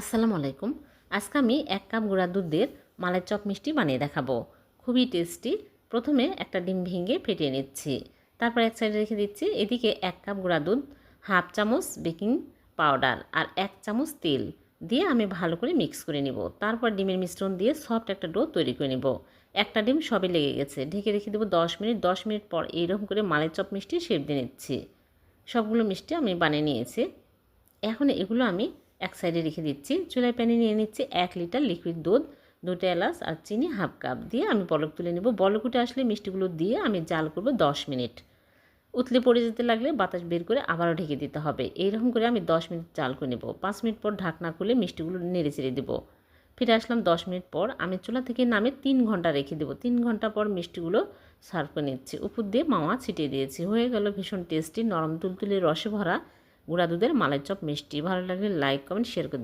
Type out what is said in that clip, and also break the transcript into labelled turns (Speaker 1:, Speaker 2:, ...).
Speaker 1: আসসালামু আলাইকুম। আজকে আমি এক কাপ গুঁড়া দুধের মালাই চপ মিষ্টি বানিয়ে দেখাবো। খুবই টেস্টি। প্রথমে একটা ডিম ভেঙে ফেটিয়ে নিচ্ছি। তারপর এক সাইডে রেখে দিচ্ছি এদিকে এক কাপ গুঁড়া দুধ, হাফ চামচ বেকিং পাউডার আর এক চামচ তেল দিয়ে আমি ভালো করে মিক্স করে নিব। তারপর ডিমের মিশ্রণ দিয়ে সফট একটা ডো তৈরি করে নিব। একটা ডিম সবে লেগে গেছে। ঢেকে রেখে দেবো দশ মিনিট। দশ মিনিট পর এইরকম করে মালাই চপ মিষ্টি শেপ দিয়ে নিচ্ছি। সবগুলো মিষ্টি আমি বানিয়ে নিয়েছি। এখন এগুলো আমি এক সাইডে রেখে দিচ্ছি। চুলায় প্যানে নিয়ে নিচ্ছি এক লিটার লিকুইড দুধ, দুটো এলাচ আর চিনি হাফ কাপ। দিয়ে আমি বলক তুলে নেব। বলক উঠে আসলে মিষ্টিগুলো দিয়ে আমি জাল করব দশ মিনিট। উতলে পড়ে যেতে লাগলে বাতাস বের করে আবারও ঢেকে দিতে হবে। এইরকম করে আমি দশ মিনিট জাল করে নেব। পাঁচ মিনিট পর ঢাকনা খুলে মিষ্টিগুলো নেড়ে চেড়ে দেবো। ফিরে আসলাম দশ মিনিট পর। আমি চুলা থেকে নামে তিন ঘণ্টা রেখে দেবো। তিন ঘণ্টা পর মিষ্টিগুলো সার্ভ করে নিচ্ছি। উপর দিয়ে মাওয়া ছিটিয়ে দিয়েছি। হয়ে গেল ভীষণ টেস্টি নরম তুলতুলে রসে ভরা গুঁড়া দুধের মালাই চপ মিষ্টি ভালো লাগলে লাইক কমেন্ট শেয়ার করে।